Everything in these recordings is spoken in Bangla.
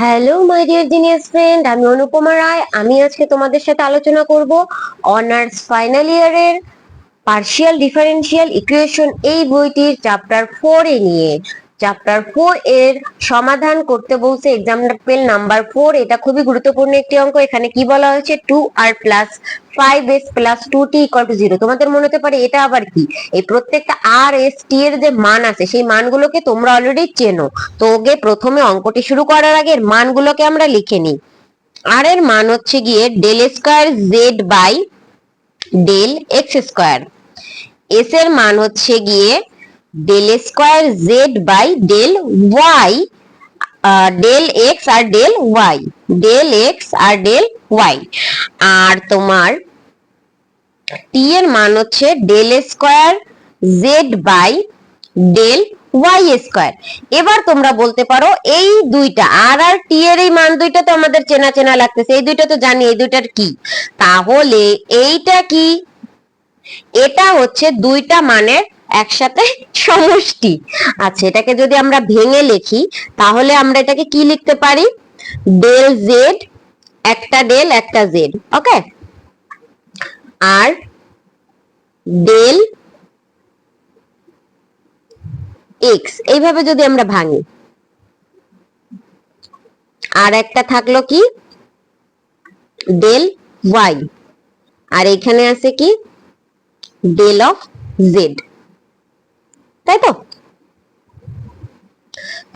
Hello my dear genius friend আমি অনুপমা রায়। আমি আজকে তোমাদের সাথে আলোচনা করব অনার্স ফাইনাল ইয়ারের পার্শিয়াল ডিফারেন্সিয়াল ইকুয়েশন এই বইটির চ্যাপ্টার ফোর এ নিয়ে। চ্যাপ্টার ফোর এর সমাধান করতে বলছে এক্সাম্পল নাম্বার ফোর এটা খুবই গুরুত্বপূর্ণ একটি অঙ্ক। এখানে কি বলা হয়েছে? Two R plus five S plus two T equal to zero তোমাদের মনে হতে পারে এটা আবার কি? এই প্রত্যেকটা আর এস টি এর যে মান আছে, সেই মানগুলোকে তোমরা অলরেডি চেনো। তো ওকে প্রথমে অঙ্কটি শুরু করার আগে মানগুলোকে আমরা লিখে নিই। আর এর মান হচ্ছে গিয়ে del square Z by del X square S এর মান হচ্ছে গিয়ে del square Z by del Y del X R del Y del X আর ডেল ওয়াই আর তোমার টি এর মান হচ্ছে del square Z by del Y square এবার তোমরা বলতে পারো এই দুইটা, আর আর টি এর এই মান দুইটা তো আমাদের চেনা চেনা লাগতেছে, এই দুইটা তো জানি, এই দুইটার কি? তাহলে এইটা কি? এটা হচ্ছে দুইটা মানের একসাথে সমষ্টি। আচ্ছা এটাকে যদি আমরা ভেঙে লিখি, তাহলে আমরা এটাকে কি লিখতে পারি? ডেল জেড একটা ডেল, একটা জেড ওকে আর ডেল এক্স এইভাবে যদি আমরা ভাঙি। আর একটা থাকল কি? ডেল ওয়াই আর এখানে আছে কি? ডেল অফ জেড তাই তো?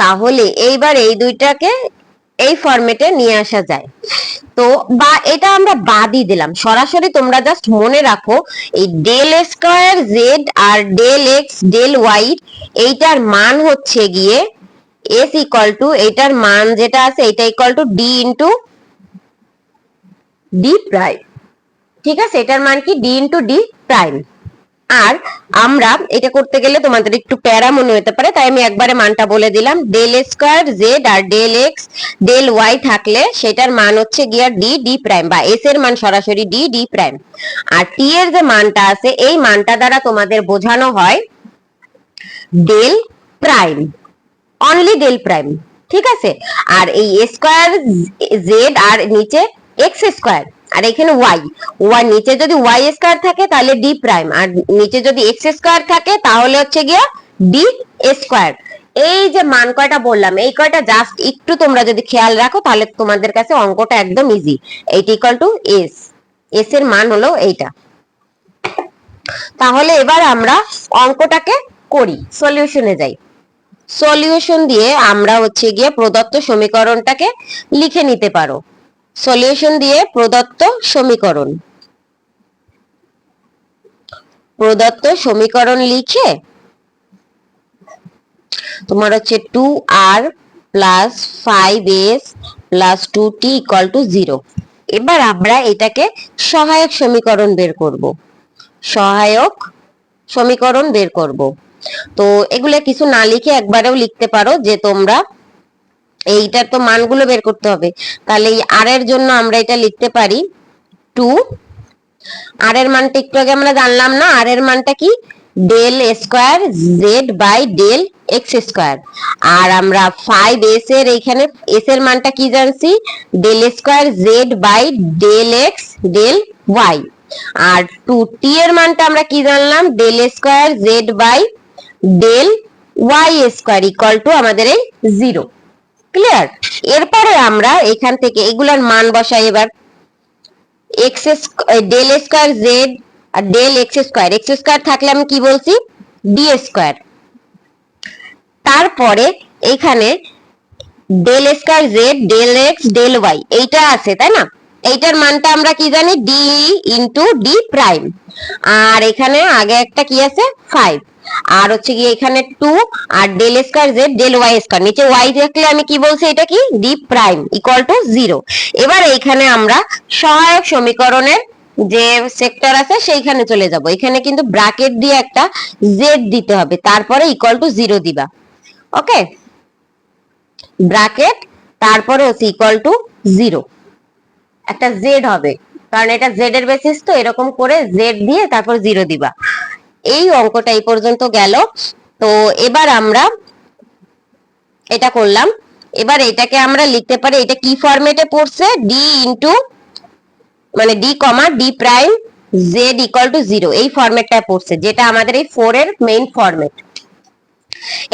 তাহলে এইবার এই দুইটাকে এই ফরম্যাটে নিয়ে আসা যায়। তো বা এটা আমরা বাদই দিলাম। সরাসরি তোমরা জাস্ট মনে রাখো, এই ডেল স্কোয়ার জেড আর ডেল এক্স ডেল ওয়াই এইটার মান হচ্ছে গিয়ে এস ইকুয়াল টু এটার মান যেটা আছে এটা equal to D into D prime ঠিক আছে? এটার মান কি? ডি ইন্টু ডি প্রাইম আর আমরা এটা করতে গেলে তোমাদের একটু প্যারা মনে হতে পারে, তাই আমি একবারে মানটা বলে দিলাম। ডেল স্কোয়ার জেড আর ডেল এক্স ডেল ওয়াই থাকলে সেটার মান হচ্ছে গিয়া ডি ডি প্রাইম বা এস এর মান সরাসরি ডি ডি প্রাইম আর টি এর যে মানটা আছে, এই মানটা দ্বারা তোমাদের বোঝানো হয় del prime only del prime ঠিক আছে? আর এই স্কোয়ার জেড আর নিচে এক্স স্কোয়ার আর এখানে ওয়াই ওয়াই নিচে যদি ওয়াই স্কোয়ার থাকে তাহলে ডি প্রাইম আর নিচে যদি এক্স স্কোয়ার থাকে তাহলে হচ্ছে গিয়া ডি স্কোয়ার এই যে মান কয়টা বললাম, এই কয়টা জাস্ট একটু তোমরা যদি খেয়াল রাখো তাহলে তোমাদের কাছে অঙ্কটা একদম easy eight equal to S S এর মান হলো এইটা। তাহলে এবার আমরা অঙ্কটাকে করি সলিউশনে যাই। সলিউশন দিয়ে আমরা হচ্ছে গিয়ে প্রদত্ত সমীকরণটাকে লিখে নিতে পারো। সলিউশন দিয়ে প্রদত্ত সমীকরণ। প্রদত্ত সমীকরণ লিখে তোমার হচ্ছে two R plus five S plus two T equal to zero এবার আমরা এটাকে সহায়ক সমীকরণ বের করব। সহায়ক সমীকরণ বের করব। তো এগুলো কিছু না লিখে একবারেও লিখতে পারো যে তোমরা এইটার তো মানগুলো বের করতে হবে। তাহলে এই আর এর জন্য আমরা এটা লিখতে পারি টু আর এর মানটা একটু আগে আমরা জানলাম না আর এর মানটা কি? Del square Z by del X square আর আমরা ফাইভ এস এর এইখানে এস এর মানটা কি জানছি? Del square Z by del X del Y R two T এর মানটা আমরা কি জানলাম? Del square Z by del Y square equal to আমাদের এই জিরো ক্লিয়ার এরপরে আমরা এখান থেকে এগুলার মান বসাই এবার। এক্স ডেল স্কোয়ার জেড আর del X square X square থাকলে আমি কি বলছি? ডি স্কোয়ার তারপরে এখানে del square Z del X del Y এইটা আছে, তাই না? এইটার মানটা আমরা কি জানি? ডি ইন্টু ডি প্রাইম আর এখানে আগে একটা কি আছে? ফাইভ আর হচ্ছে গিয়ে এখানে two R del square Z del Y square নিচে ওয়াই থাকলে আমি কি বলছি, এটা কি? D prime equal to zero এবার এইখানে আমরা সহায়ক সমীকরণের যে সেক্টর আছে, সেইখানে চলে যাব। এখানে কিন্তু ব্র্যাকেট দিয়ে একটা জেড দিতে হবে, তারপরে ইকুয়াল টু জিরো দিবা। ওকে ব্র্যাকেট তারপরে হচ্ছে ইকুয়াল টু জিরো একটা জেড হবে, কারণ এটা জেড এর বেসিস তো, এরকম করে জেড দিয়ে তারপর জিরো দিবা। এই অঙ্কটা এই পর্যন্ত গেল। তো এবার আমরা এটা করলাম। এবার এটাকে আমরা লিখতে পারি, এটা কি ফরম্যাটে পড়ছে? ডি ইন্টু মানে D comma D prime Z equal to zero এই ফরম্যাটটায় পড়ছে, যেটা আমাদের এই ফোর এর মেইন ফরম্যাট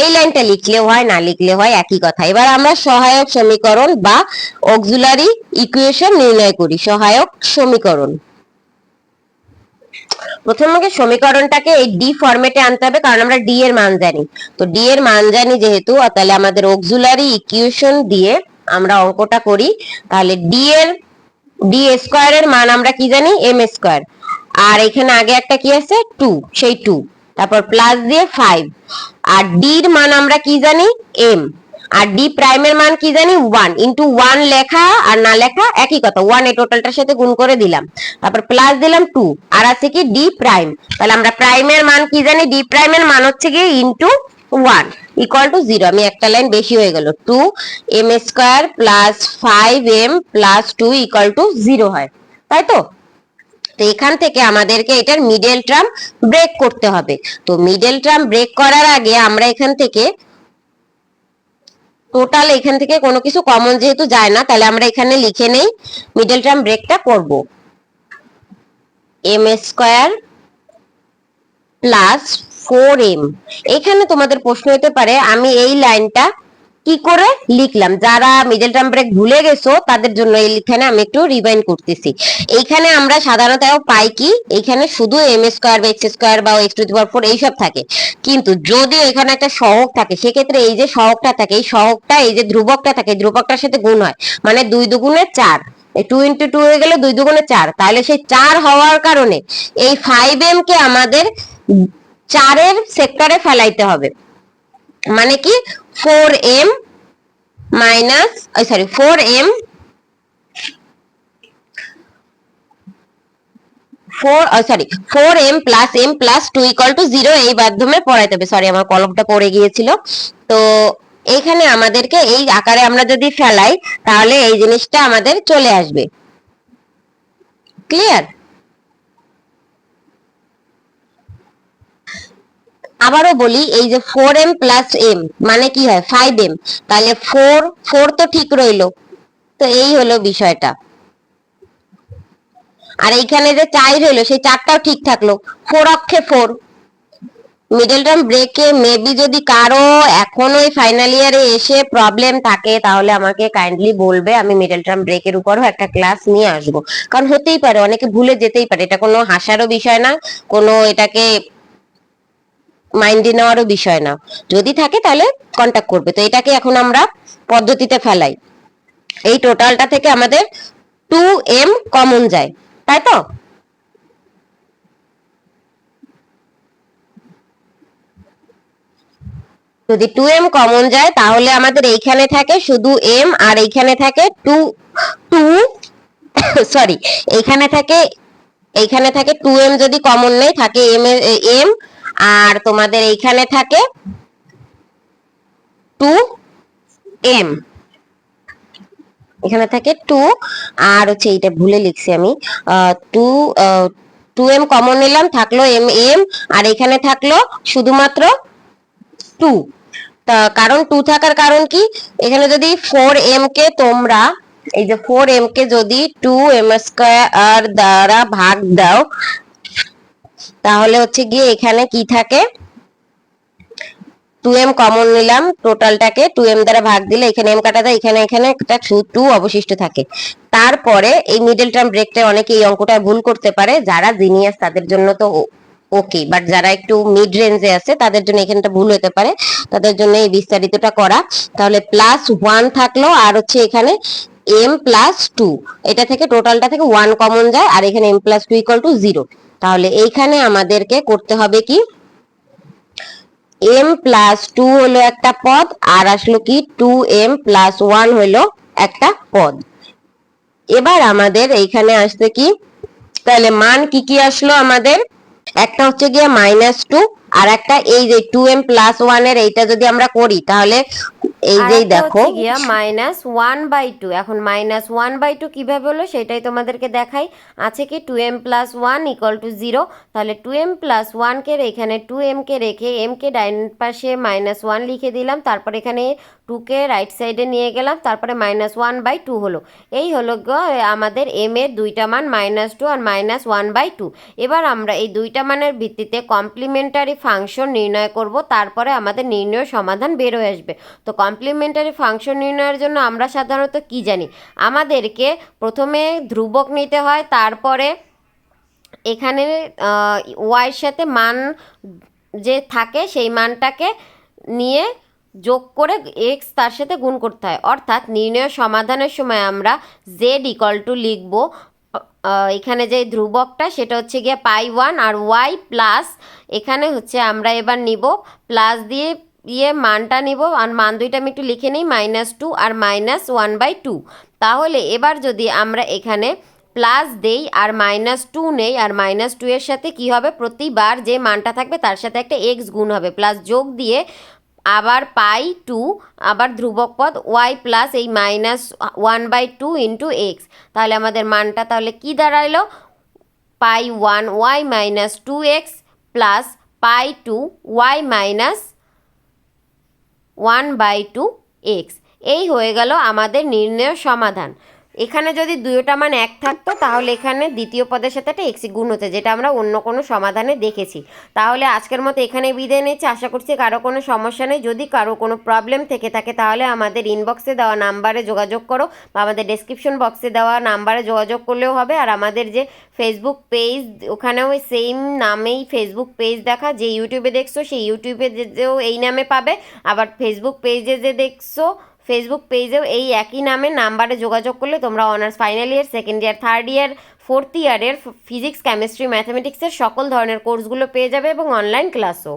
এই লাইনটা লিখলেও হয়, না লিখলে হয়, একই কথা। এবার আমরা সহায়ক সমীকরণ বা অক্সিলারি ইকুয়েশন নির্ণয় করি, সহায়ক সমীকরণ। প্রথমে সমীকরণটাকে এই ডি ফরম্যাটে আনতে হবে, কারণ আমরা ডি এর মান জানি। তো ডি এর মান জানি যেহেতু তাহলে আমাদের অক্সিলারি ইকুয়েশন দিয়ে আমরা অঙ্কটা করি। তাহলে ডি এর ডি স্কোয়ার এর মান আমরা কি জানি? এম স্কোয়ার আর এখানে আগে একটা কি আছে? টু সেই টু তারপর প্লাস দিয়ে ফাইভ আর ডির মান আমরা কি জানি? এম আর ডি প্রাইমের মান কি জানি? ওয়ান ইন্টু ওয়ান লেখা আর না লেখা একই কথা। ওয়ান এ টোটালটার সাথে গুণ করে দিলাম। তারপর প্লাস দিলাম টু আর আছে কি ডি প্রাইম তাহলে আমরা প্রাইমের মান কি জানি? ডি প্রাইমের মান হচ্ছে কি into one equal to zero আমি একটা লাইন বেশি হয়ে গেল। Two M square plus five M plus two equal to zero হয়। তাই তো? তো এখান থেকে আমাদেরকে এটার মিডল টার্ম ব্রেক করতে হবে। তো মিডল টার্ম ব্রেক করার আগে আমরা এখান থেকে টোটাল এখান থেকে কোনো কিছু কমন যেহেতু যায় না, তাহলে আমরা এখানে লিখে নেই মিডল টার্ম ব্রেকটা করব M square plus four M এখানে তোমাদের প্রশ্ন হতে পারে, আমি এই লাইনটা কি করে? লিখলাম। যারা মিডল টার্ম ব্রেক ভুলে গেছো, তাদের জন্য এইখানে আমি একটু রিভাইন্ড করতেছি। এইখানে আমরা সাধারণত পাই কি? এখানে শুধু এম স্কোয়ার বা এক্স স্কোয়ার বা X to the power four এইসব থাকে। কিন্তু যদি এখানে একটা সহগ থাকে, সেক্ষেত্রে এই যে সহগটা থাকে, এই সহগটা, এই যে ধ্রুবকটা থাকে, ধ্রুবকটার সাথে গুণ হয়। মানে দুই দুগুণে চার। টু ইন্টু টু হয়ে গেলে দুই দুগুণে চার। তাহলে সেই চার হওয়ার কারণে এই ফাইভ এম কে আমাদের চারের সেক্টরে ফেলাইতে হবে। মানে কি? Four M minus sorry four M four sorry four M plus M plus two equal to zero এই মাধ্যমে পড়াইতে হবে। সরি আমার কলমটা পড়ে গিয়েছিল। তো এখানে আমাদেরকে এই আকারে আমরা যদি ফেলাই, তাহলে এই জিনিসটা আমাদের চলে আসবে। ক্লিয়ার আবারও বলি, এই যে ফোর এম প্লাস এম মানে কি হয়? ফাইভ এম তাহলে ফোর ফোর তো ঠিক রইল। তো এই হলো বিষয়টা। আর এইখানে যে চার হইল, সেই চারটাও ঠিক থাকল। ফোর অক্ষে ফোর মিডল টার্ম ব্রেকে মেবি যদি কারও এখনও এই ফাইনাল ইয়ারে এসে প্রবলেম থাকে, তাহলে আমাকে কাইন্ডলি বলবে। আমি মিডল টার্ম ব্রেকের উপরও একটা ক্লাস নিয়ে আসব। কারণ হতেই পারে, অনেকে ভুলে যেতেই পারে। এটা কোনো হাসারও বিষয় না। কোনো এটাকে মাইন্ডে নেওয়ারও বিষয় না। যদি থাকে তাহলে কন্ট্যাক্ট করবে। তো এটাকে এখন আমরা পদ্ধতিতে ফেলাই। এই টোটালটা থেকে আমাদের টু এম কমন যায়। তাই তো? যদি টু এম কমন যায়, তাহলে আমাদের এইখানে থাকে শুধু এম আর এইখানে থাকে টু টু সরি এইখানে থাকে এইখানে থাকে টু এম যদি কমন নেই, থাকে এম এম আর তোমাদের এইখানে থাকে টু এম এখানে থাকে টু আর হচ্ছে এইটা ভুলে লিখছি আমি। টু টু এম কমন নিলাম, থাকল এম এম আর এখানে থাকল শুধুমাত্র টু তা কারণ টু থাকার কারণ কি? এখানে যদি ফোর এম কে তোমরা, এই যে ফোর এম কে যদি টু এম স্কোয়ার দ্বারা ভাগ দাও তাহলে হচ্ছে গিয়ে এখানে কি থাকে? টু এম কমন নিলাম টোটালটাকে টু এম দ্বারা ভাগ দিলে এখানে এম কাটা দেয় এখানে এখানে একটা টু অবশিষ্ট থাকে। তারপরে এই মিডল টার্ম ব্রেকটা অনেকে এই অঙ্কটা ভুল করতে পারে, যারা জিনিয়াস তাদের জন্য তো ওকে বাট যারা একটু মিড রেঞ্জে আছে, তাদের জন্য এখানটা ভুল হতে পারে, তাদের জন্য এই বিস্তারিতটা করা। তাহলে প্লাস ওয়ান থাকল, আর হচ্ছে এখানে এম প্লাস টু এটা থেকে টোটালটা থেকে ওয়ান কমন যায়, আর এখানে M plus two equal to zero তাহলে এইখানে আমাদেরকে করতে হবে কি? এম প্লাস টু হলো একটা পদ, আর আসলো কি? টু এম প্লাস ওয়ান হলো একটা পদ। এবার আমাদের এইখানে আসতে কি? তাহলে মান কি কি আসলো আমাদের? একটা হচ্ছে গিয়ে মাইনাস টু আর একটা এই যে টু এম প্লাস ওয়ানের এইটা যদি আমরা করি, তাহলে এই যেই দেখো মাইনাস ওয়ান বাই টু এখন মাইনাস ওয়ান বাই টু কীভাবে হলো সেটাই তোমাদেরকে দেখাই। আছে কি two M plus one equal to zero তাহলে টু এম প্লাস ওয়ানকে এখানে টু এম কে রেখে এম কে ডাইন পাশে মাইনাস ওয়ান লিখে দিলাম। তারপর এখানে টুকে রাইট সাইডে নিয়ে গেলাম, তারপরে মাইনাস ওয়ান বাই টু হলো। এই হলো আমাদের এম এর দুইটা মান মাইনাস টু আর মাইনাস ওয়ান বাই টু এবার আমরা এই দুইটা মানের ভিত্তিতে কমপ্লিমেন্টারি ফাংশন নির্ণয় করব, তারপরে আমাদের নির্ণয় সমাধান বের আসবে। তো কমপ্লিমেন্টারি ফাংশন নির্ণয়ের জন্য আমরা সাধারণত কি জানি? আমাদেরকে প্রথমে ধ্রুবক নিতে হয়, তারপরে এখানে ওয়াইয়ের সাথে মান যে থাকে, সেই মানটাকে নিয়ে যোগ করে এক্স তার সাথে গুণ করতে হয়। অর্থাৎ নির্ণয় সমাধানের সময় আমরা জেড ইকল টু লিখব। এখানে যে ধ্রুবকটা সেটা হচ্ছে গিয়ে পাই ওয়ান আর ওয়াই প্লাস এখানে হচ্ছে আমরা এবার নিব। প্লাস দিয়ে ইয়ে মানটা নিব। আর মান দুইটা আমি একটু লিখে নিই মাইনাস টু আর মাইনাস ওয়ান বাই টু তাহলে এবার যদি আমরা এখানে প্লাস দেই আর মাইনাস টু নেই, আর মাইনাস টু এর সাথে কি হবে? প্রতিবার যে মানটা থাকবে তার সাথে একটা এক্স গুণ হবে। প্লাস যোগ দিয়ে আবার পাই টু, আবার ধ্রুবক পদ ওয়াই প্লাস এই minus one by two into X. তাহলে আমাদের মানটা তাহলে কি দাঁড়াইলো? Pi one y minus two X plus pi two y minus one by two X. এই হয়ে গেল আমাদের নির্ণয় সমাধান। এখানে যদি দুইটা মান এক থাকতো, তাহলে এখানে দ্বিতীয় পদের সাথে একটা এক্স গুণ হতো, যেটা আমরা অন্য কোনো সমাধানে দেখেছি। তাহলে আজকের মতো এখানে বিদায় নিচ্ছি। আশা করছি কারও কোনো সমস্যা নেই। যদি কারও কোনো প্রবলেম থেকে থাকে, তাহলে আমাদের ইনবক্সে দেওয়া নাম্বারে যোগাযোগ করো বা আমাদের ডেসক্রিপশন বক্সে দেওয়া নাম্বারে যোগাযোগ করলেও হবে। আর আমাদের যে ফেসবুক পেজ ওখানেও সেম নামেই ফেসবুক পেজ দেখা। যে ইউটিউবে দেখছ, সেই ইউটিউবে যেও এই নামে পাবে। আবার ফেসবুক পেজে যে দেখছ ফেসবুক পেজেও এই একই নামে নাম্বারে যোগাযোগ করলে তোমরা honours final year second year third year fourth ইয়ারের ফিজিক্স কেমিস্ট্রি ম্যাথামেটিক্সের সকল ধরনের কোর্সগুলো পেয়ে যাবে এবং অনলাইন ক্লাসও